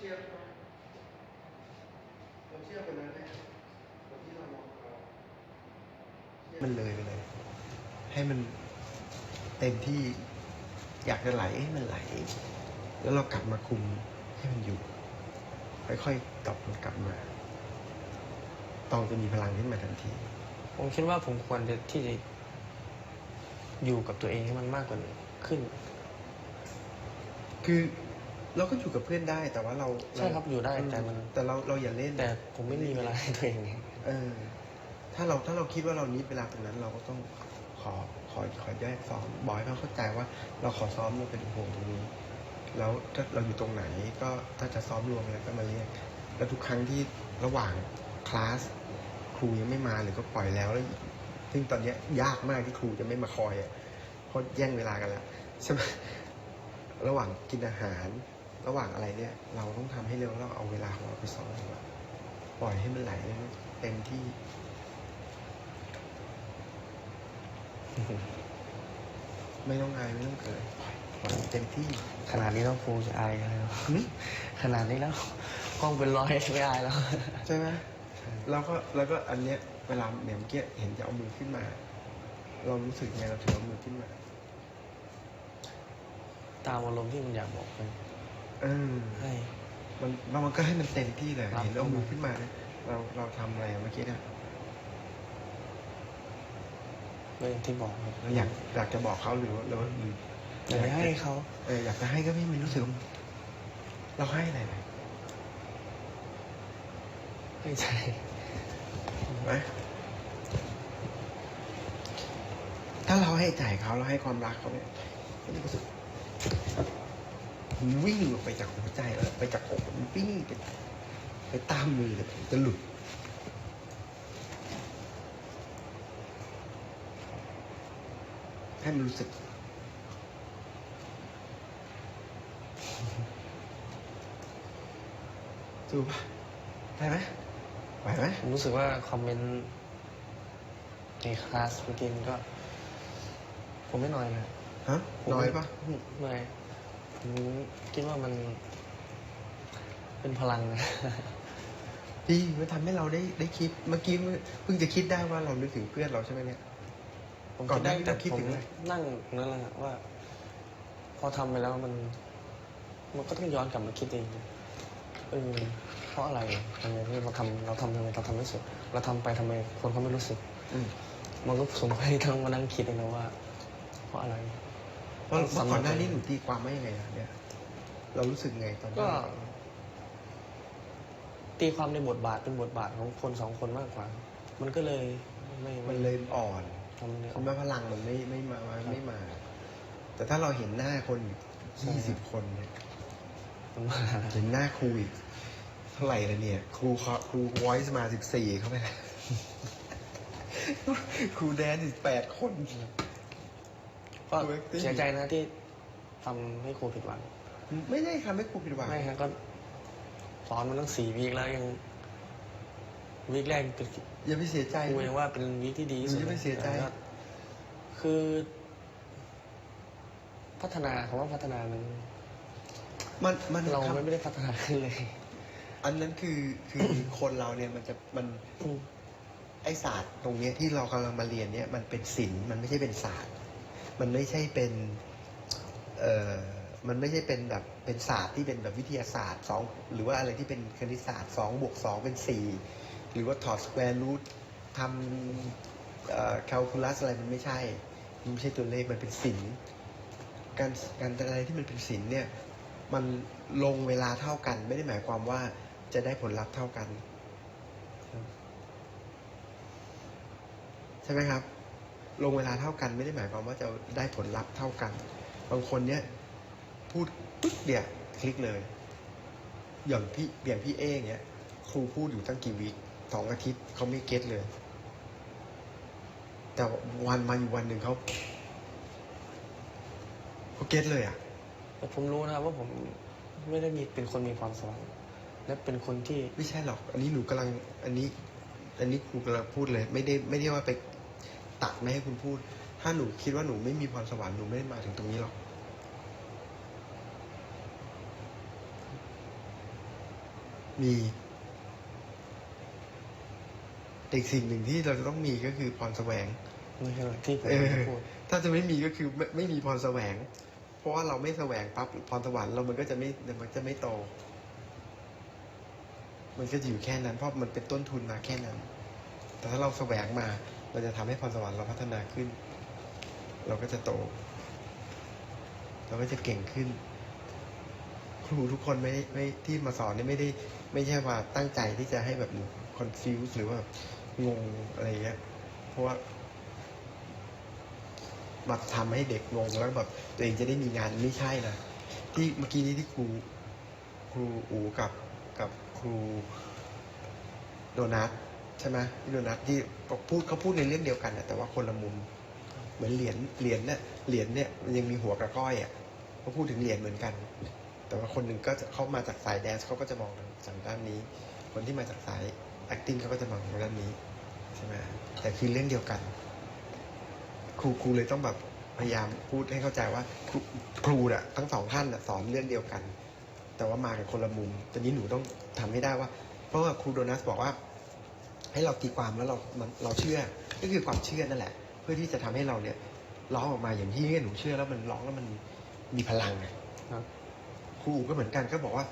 เราเชื่อไหมเราเชื่อคนนั้นไหมคนที่เรามองเขามันเลยไปเลย ให้มันเต็มที่อยากจะไหลให้มันไหล แล้วเรากลับมาคุมให้มันอยู่ ค่อยๆกลับมันกลับมาตองจะมีพลังขึ้นมาทันที ผมคิดว่าผมควรจะที่จะอยู่กับตัวเองให้มันมากกว่านี้ขึ้น คือ เราก็อยู่กับเพื่อนได้แต่ว่าเราใช่ครับอยู่ได้อืแต่มัน แต่เราเราอย่าเล่นแต่ผมไม่มีเวลาให้ตัวเองไงเออ ถ้าเราถ้าเราคิดว่าเรานิดเวลาตรงนั้น เราก็ต้องขอขอขอแยกซ้อมบอยเขาเข้าใจว่า เราขอซ้อมเราเป็นห่วงตรงนี้ แล้วถ้าเราอยู่ตรงไหนก็ถ้าจะซ้อมรวมอะไรก็มาเรียกแล้วทุกครั้งที่ระหว่างคลาสครูยังไม่มาหรือก็ปล่อยแล้วแล้วซึ่งตอนเนี้ยยากมากที่ครูจะไม่มาคอยอะเพราะแย่งเวลากันแล้วใช่ไหมระหว่างกินอาหาร ระหว่างอะไรเนี่ย เราต้องทำให้เร็วแล้วเราเอาเวลาของเราไปซ้อมดีกว่าปล่อยให้มันไหลเต็มที่ ไม่ต้องอายไม่ต้องเกิดปล่อยปล่อยเต็มที่ ขนาดนี้แล้วครูจะอายอะไรวะหึขนาดนี้แล้วห้องเป็นร้อยไม่อายแล้วใช่ไหมแล้วก็แล้วก็อันเนี้ยเวลาเนี่ยเมื่อกี้เห็นจะเอามือขึ้นมา เรารู้สึกไงเราถึงเอามือขึ้นมา ตามอารมณ์ที่มันอยากบอกไป เออให้มันมันก็ให้มันเต็มที่เลยครับเห็นเอามือขึ้นมาเนี่ยเราเราทำอะไรอะเมื่อกี้เนี่ยก็อย่างที่บอกครับเราอยากอยากจะบอกเขาหรือว่าหรือว่าหรืออยากจะให้เขาเอออยากจะให้ก็ไม่มีรู้สึกว่าเราให้อะไรไหมให้ใจไหมถ้าเราให้ใจเขาเราให้ความรักเขาเนี่ยเขาจะรู้สึก มันวิ่งออกไปจากหัวใจแล้วไปจากอกมันวิ่งไปไปตามมือเลยจะหลุดให้มันรู้สึกสู้ปะได้ไหมไหวไหมผมรู้สึกว่าคอมเมนต์ในคลาสเมื่อกี้มันก็ ผมไม่น้อยนะฮะผมน้อยปะไม่ ผมคิดว่ามันเป็นพลังนะดีมันทำให้เราได้ได้คิดเมื่อกี้เพิ่งจะคิดได้ว่าเรานึกถึงเพื่อนเราใช่ไหมเนี่ยผมก่อนคิดได้หน้านี้แต่เราคิดผมถึงอะไรนั่งนั่นแหละว่า พอทำไปแล้วมัน มันก็ต้องย้อนกลับมาคิดเองเออเพราะอะไรทำไมที่เราทำเราทำทำไมเราทำไม่สุดเราทำไปทำไมคนเขาไม่รู้สึกอืมมันก็สมให้ทั้งมานั่งคิดเองนะว่า เพราะอะไร เพราะเพราะก่อนหน้านี้หนูตีความไม่ยังไงนะเนี่ย เรารู้สึกไงตอนนั้นก็ตีความในบทบาทเป็นบทบาทของคนสองคนมากกว่า มันก็เลยไม่มันเลยอ่อนทำเนี่ยคำว่าพลังมันไม่ไม่มาไม่มา แต่ถ้าเราเห็นหน้าคนยี่สิบคนเนี่ย มันมาเห็นหน้าครูอีกเท่าไหร่ละเนี่ย ครูเคาะครูวอยซ์มาสิบสี่เข้าไปแล้วครูแดนสิบแปดคน ก็ครู acting เสียใจนะที่ทำให้ครูผิดหวัง ไม่ได้ทำให้ครูผิดหวัง ไม่ฮะก็สอนมาตั้งสี่วีคแล้วยังวีคแรกเป็นอย่าไปเสียใจครูยังว่าเป็นวีคที่ดีที่สุดอย่าไปเสียใจแต่ก็คือ พัฒนาคำว่าพัฒนามัน มันมันเราครับไม่ได้พัฒนาขึ้นเลยอันนั้นคือคือคนเราเนี่ยมันจะมันอืมไอศาสตร์ตรงเนี้ยที่เรากำลังมาเรียนเนี่ยมันเป็นศิลป์มันไม่ใช่เป็นศาสตร์ มันไม่ใช่เป็นเอ่อมันไม่ใช่เป็นแบบเป็นศาสตร์ที่เป็นแบบวิทยาศาสตร์สองหรือว่าอะไรที่เป็นคณิตศาสตร์สองบวกสองเป็นสี่หรือว่าถอดสแควร์รูททำเอ่อแคลคูลัสอะไรมันไม่ใช่ มันไม่ใช่ตัวเลขมันเป็นศิลป์การการอะไรที่มันเป็นศิลป์เนี่ยมันลงเวลาเท่ากัน ไม่ได้หมายความว่าจะได้ผลลัพธ์เท่ากัน ใช่ไหมครับ ลงเวลาเท่ากันไม่ได้หมายความว่าจะได้ผลลัพธ์เท่ากัน บางคนเนี้ยพูดปึ๊กเดียวคลิกเลย อย่างพี่อย่างพี่เอ้เนี้ยครูพูดอยู่ตั้งกี่วิสองอาทิตย์เขาไม่เก็ตเลย แต่วันมาอยู่วันหนึ่งเขาเขาเก็ตเลยอะแต่ผมรู้นะครับว่าผมไม่ได้มีเป็นคนมีความสวรรค์และเป็นคนที่ไม่ใช่หรอก อันนี้หนูกำลังอันนี้ อันนี้ครูกำลังพูดเลย ไม่ได้ไม่ได้ว่าไป ตัดไม่ให้คุณพูด ถ้าหนูคิดว่าหนูไม่มีพรสวรรค์หนูไม่ได้มาถึงตรงนี้หรอก มีแต่อีกสิ่งหนึ่งที่เราจะต้องมีก็คือพรแสวงไม่ใช่ที่ผมเออพูดถ้าจะไม่มีก็คือไม่ไม่มีพรแสวง เพราะว่าเราไม่แสวงปั๊บพรสวรรค์เรามันก็จะไม่มันจะไม่โต มันก็จะอยู่แค่นั้น เพราะมันเป็นต้นทุนมาแค่นั้น แต่ถ้าเราแสวงมา มันจะทำให้พรสวรรค์เราพัฒนาขึ้น เราก็จะโต เราก็จะเก่งขึ้น ครูทุกคนไม่ไม่ที่มาสอนนี่ไม่ได้ ไม่ใช่ว่าตั้งใจที่จะให้แบบคอนฟิวส์หรือว่าแบบงงอะไรเงี้ย เพราะว่ามาทำให้เด็กงงแล้วแบบตัวเองจะได้มีงานไม่ใช่นะที่เมื่อกี้นี้ที่ครูครูอูกับกับครูโดนัท ใช่ไหมพี่โดนัทที่พูดเขาพูดในเรื่องเดียวกันแต่ว่าคนละมุม เหมือนเหรียญเหรียญเนี่ยเหรียญเนี่ยมันยังมีหัวกระก้อยอะเขาพูดถึงเหรียญเหมือนกัน แต่ว่าคนหนึ่งก็จะเขามาจากสายแดนซ์เขาก็จะมองทางด้านนี้ คนที่มาจากสาย acting เขาก็จะมองทาด้านนี้ใช่ไหมแต่คือเรื่องเดียวกัน ครูครูเลยต้องแบบพยายามพูดให้เข้าใจว่าครูครูน่ะทั้งสองท่านน่ะสอนเรื่องเดียวกัน แต่ว่ามากันคนละมุมตอนนี้หนูต้องทำให้ได้ว่า เพราะว่าครูโดนัสบอกว่า ให้เราตีความแล้วเรามันเราเชื่อ ก็คือความเชื่อนั่นแหละ เพื่อที่จะทำให้เราเนี่ยร้องออกมาอย่างที่หนูเชื่อแล้วมันร้องแล้วมันมีพลังไงครับครูก็เหมือนกันก็บอกว่า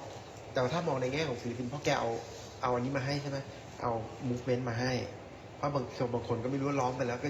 แต่ว่าถ้ามองในแง่ของศิลปินเพราะแกเอาเอาอันนี้มาให้ใช่ไหมเอามูฟเมนต์มาให้ เพราะบางบางคนก็ไม่รู้ว่าร้องไปแล้วก็